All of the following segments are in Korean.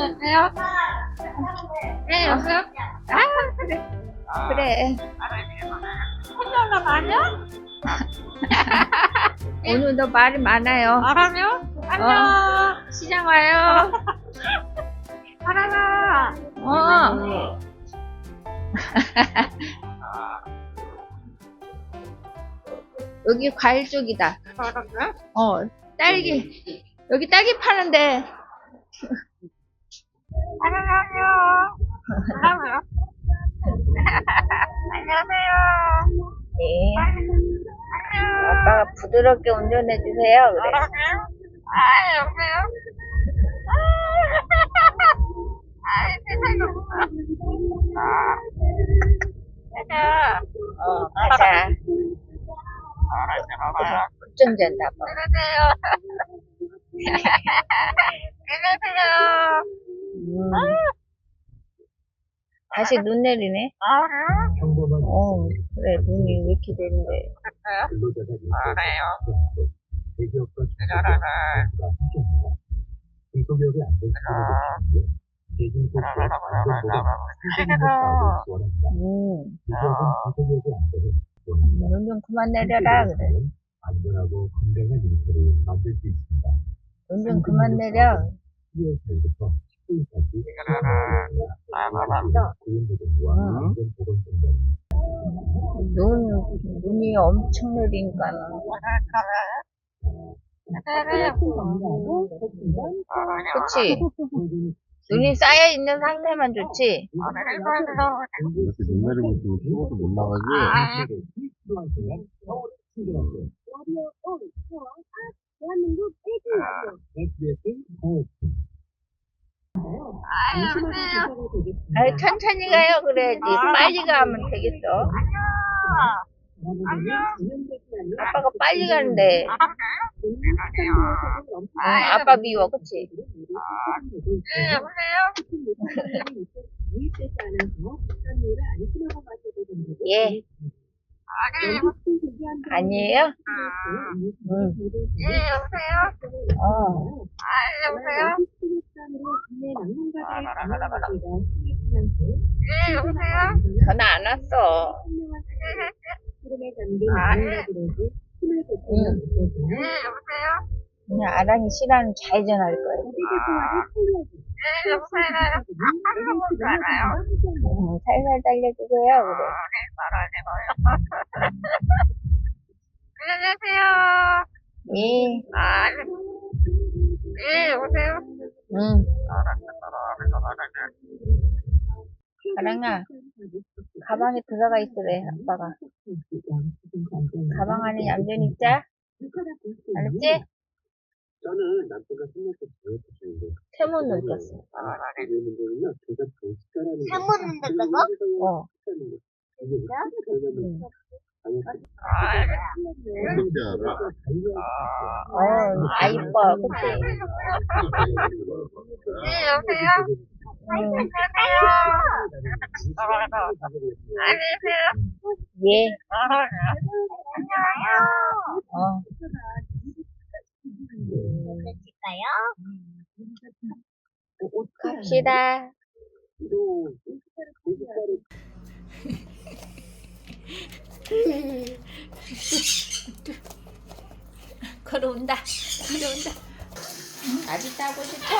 여보세요? 네, 여보세요? 아, 그래. 그래. 혼자가 많아? 오늘도 말이 많아요. 알아요? 안녕. 시장 와요. 알아라. 어. 여기 과일 쪽이다. 어, 딸기. 여기 딸기 파는데. 안녕하세요. 안녕하세요. 안녕하세요. 네. 안녕. 아빠가 부드럽게 운전해 주세요. 그래. 알아요? 아, 여보세요? 아, 세상에. 아. 가자. 어, 가자. 운전자다 봐. 안녕하세요. 안녕하세요. 음. 다시 눈 내리네. 아? 어, 그래 눈이 왜 이렇게 되는데. 음, 기업은 중소기업이 안되는 눈좀 그만 내려라 그래. 안전하고 건강한 인터를 만들 수 있습니다. 눈좀 그만 내려. 2월달부터 수요일까지 알아요. 고용보건부와 응. 안전보건센터는 눈 눈이 엄청 내리니까는. 그치? 눈이 쌓여 있는 상태만 좋지. 눈 내리고 있으면 피부도 못 나가지. 아이, 천천히 가요 그래야지. 빨리 가면 되겠어. 아빠가 빨리 가는데. 응, 아빠 미워, 그치? 네, 여보세요? 예. 아니에요. 아니에요? 응. 네, 여보세요? 어. 아, 여보세요? 네, 여보세요? 전화 안 왔어. 아, 네. 응. 네, 여보세요? 그냥 아랑이 싫어하는 좌회전할 거야. 네, 여보세요? 아무것도 알아요. 응, 살살 달려주세요, 그래. 말하지 안녕하세요. 예. 아, 네, 여보세요? 응. 아랑아, 가방에 들어가 있으래, 아빠가. 가방 안에 얌전히 있자. 알았지? 저는 남편과 생각도 잘했었는데 세모 느꼈어. 문제는요 제가 정치가라는 세모 느꼈다고? 어. 알아? 어, 아, 이뻐. 그치? 네, 여보세요? 예. 어. 갑시다. 걸어온다. 걸어온다. 아직 따고 싶어?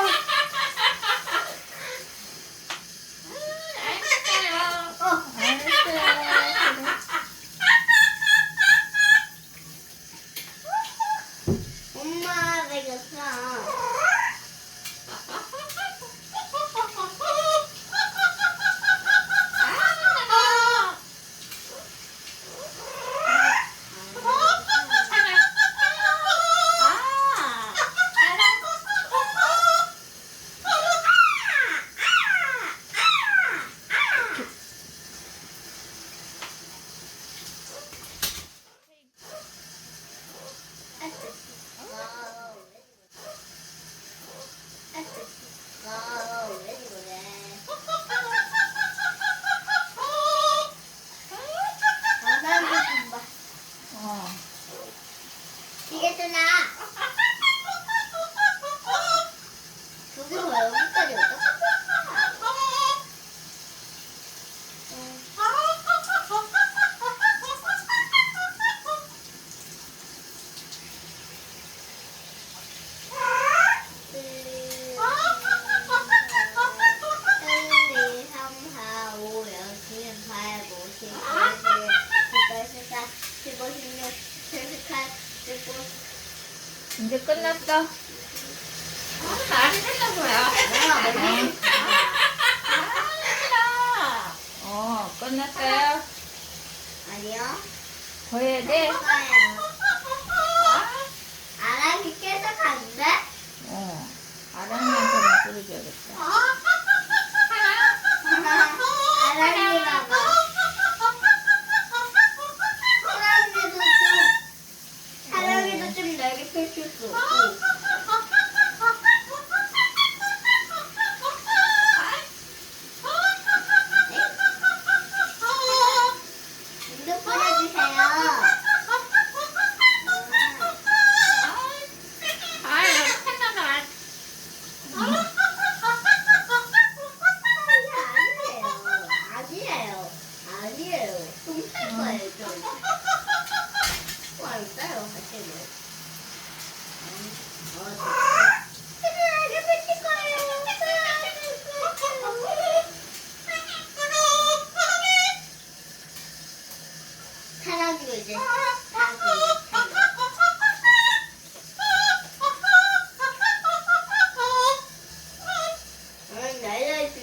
더 해야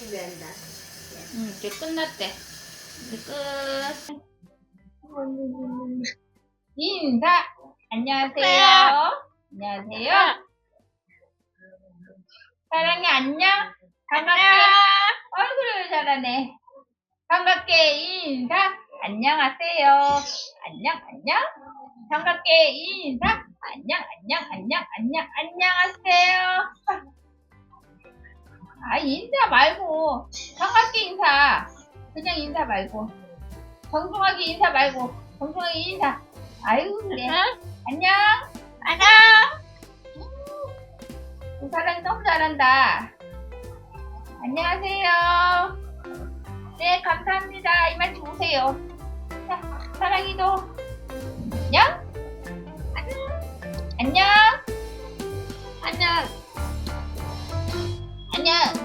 준비한다. 응, 이제 끝났대. 이제 끝. 인사! 안녕하세요. 안녕하세요. 사랑해, 안녕. 반갑게. 얼굴을 잘하네. 반갑게 인사. 안녕하세요. 안녕, 안녕. 반갑게 인사. 안녕, 안녕, 안녕, 안녕, 안녕하세요. 아, 인사 말고. 반갑게 인사. 그냥 인사 말고. 정중하게 인사 말고. 정중하게 인사. 아이고, 그래. 안녕. 안녕. 그 사람 너무 잘한다. 안녕하세요. 네, 감사합니다. 이만 주무세요. 자, 사랑이도. 안녕. 안녕. 안녕. 안녕. Yeah.